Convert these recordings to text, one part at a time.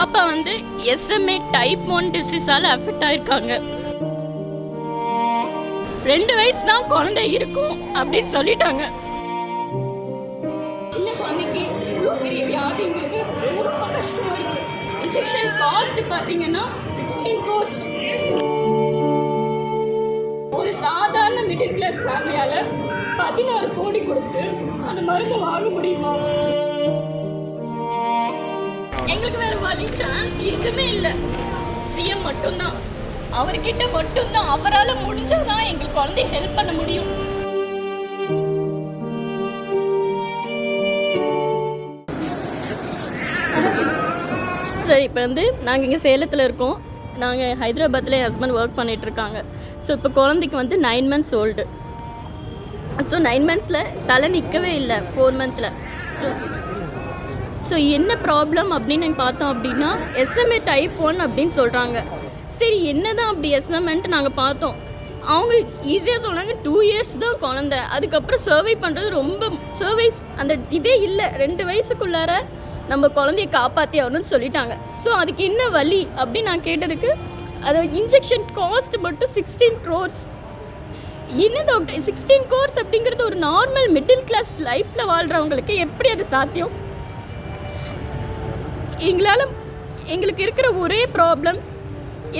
பாப்பா வந்து SMA type one டிசீஸால் அஃபெக்ட் ஆயிருக்காங்க. ரெண்டு வயசு தான் குழந்தை இருக்கும் அப்படின்னு சொல்லிட்டாங்க. சின்ன குழந்தைக்கு இவ்வளோ பெரிய வியாதிங்கிறது ரொம்ப கஷ்டமா இருக்கு. இன்ஜெக்ஷன் காஸ்ட் பார்த்தீங்கன்னா சிக்ஸ்டீன் கோர்ஸ் ஒரு சாதாரண மிடில் கிளாஸ் ஃபேமிலியால் பதினாறு கோடி கொடுத்து அந்த மருந்து வாங்க முடியுமா? எங்களுக்கு வேற வழி சான்ஸ் எதுவுமே இல்லை. சிஎம் மட்டும்தான். அவர்கிட்ட மட்டும்தான். அவரால் முடிஞ்சாதான் எங்களுக்கு குழந்தைய ஹெல்ப் பண்ண முடியும். சரி இப்போ வந்து நாங்கள் இங்கே சேலத்தில் இருக்கோம். நாங்கள் ஹைதராபாத்தில் என் ஹஸ்பண்ட் ஒர்க் பண்ணிகிட்ருக்காங்க இருக்காங்க. ஸோ இப்போ குழந்தைக்கு வந்து nine months old so nine மந்த்ஸில் தலை நிற்கவே இல்லை ஃபோர் மந்த்தில் ஸோ ஸோ என்ன ப்ராப்ளம் அப்படின்னு பார்த்தோம் அப்படின்னா எஸ்எம்ஏ டைப் ஒன் அப்படின்னு சொல்கிறாங்க சரி என்ன தான் அப்படி எஸ்எம்என்ட்டு நாங்கள் பார்த்தோம். அவங்க ஈஸியாக சொன்னாங்க டூ இயர்ஸ் தான் குழந்த. அதுக்கப்புறம் சர்வை பண்ணுறது ரொம்ப சர்வைஸ் அந்த இதே இல்லை. ரெண்டு வயசுக்குள்ளார நம்ம குழந்தைய காப்பாற்றி ஆகணும்னு சொல்லிட்டாங்க. ஸோ அதுக்கு என்ன வழி அப்படின்னு நான் கேட்டதுக்கு அது இன்ஜெக்ஷன் காஸ்ட் மட்டும் சிக்ஸ்டீன் க்ரோர்ஸ் என்ன டாக்டர் சிக்ஸ்டீன் கோர்ஸ் அப்படிங்கிறது ஒரு நார்மல் மிடில் கிளாஸ் லைஃப்பில் வாழ்கிறவங்களுக்கு எப்படி அது சாத்தியம்? எங்களால் எங்களுக்கு இருக்கிற ஒரே ப்ராப்ளம்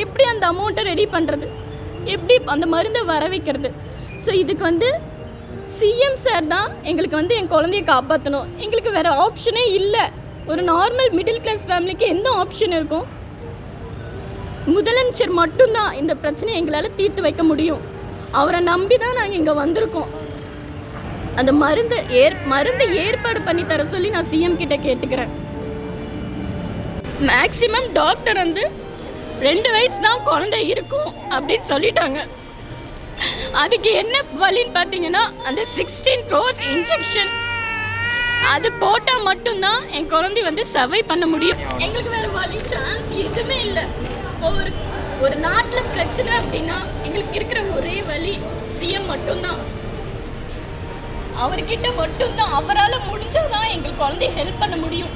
எப்படி அந்த அமௌண்ட்டை ரெடி பண்ணுறது எப்படி அந்த மருந்தை வர வைக்கிறது? ஸோ இதுக்கு வந்து சிஎம் சார் தான் எங்களுக்கு வந்து என் குழந்தைய காப்பாற்றணும் எங்களுக்கு வேறு ஆப்ஷனே இல்லை. ஒரு நார்மல் மிடில் கிளாஸ் ஃபேமிலிக்கு எந்த ஆப்ஷன் இருக்கும்? முதலமைச்சர் மட்டும்தான் இந்த பிரச்சனையை எங்களால் தீர்த்து வைக்க முடியும். அவரை நம்பி தான் நாங்கள் இங்கே வந்திருக்கோம். அந்த மருந்து ஏற் மருந்து ஏற்பாடு பண்ணி தர சொல்லி நான் சிஎம் கிட்ட கேட்டுக்கிறேன். மேக்ஸிமம் டாக்டர் வந்து ரெண்டு வயசு தான் குழந்தை இருக்கும் அப்படின்னு சொல்லிட்டாங்க. அதுக்கு என்ன வழின்னு பார்த்தீங்கன்னா அந்த சிக்ஸ்டீன் க்ரோஸ் இன்ஜெக்ஷன் அது போட்டால் மட்டும்தான் என் குழந்தை வந்து சர்வை பண்ண முடியும். எங்களுக்கு வேறு வழி சான்ஸ் எதுவுமே இல்லை. ஒரு ஒரு நாட்டில் பிரச்சனை அப்படின்னா எங்களுக்கு இருக்கிற ஒரே வழி சிஎம் மட்டும்தான். அவர்கிட்ட மட்டும்தான். அவரால் முடிஞ்சால் தான் எங்கள் குழந்தைய ஹெல்ப் பண்ண முடியும்.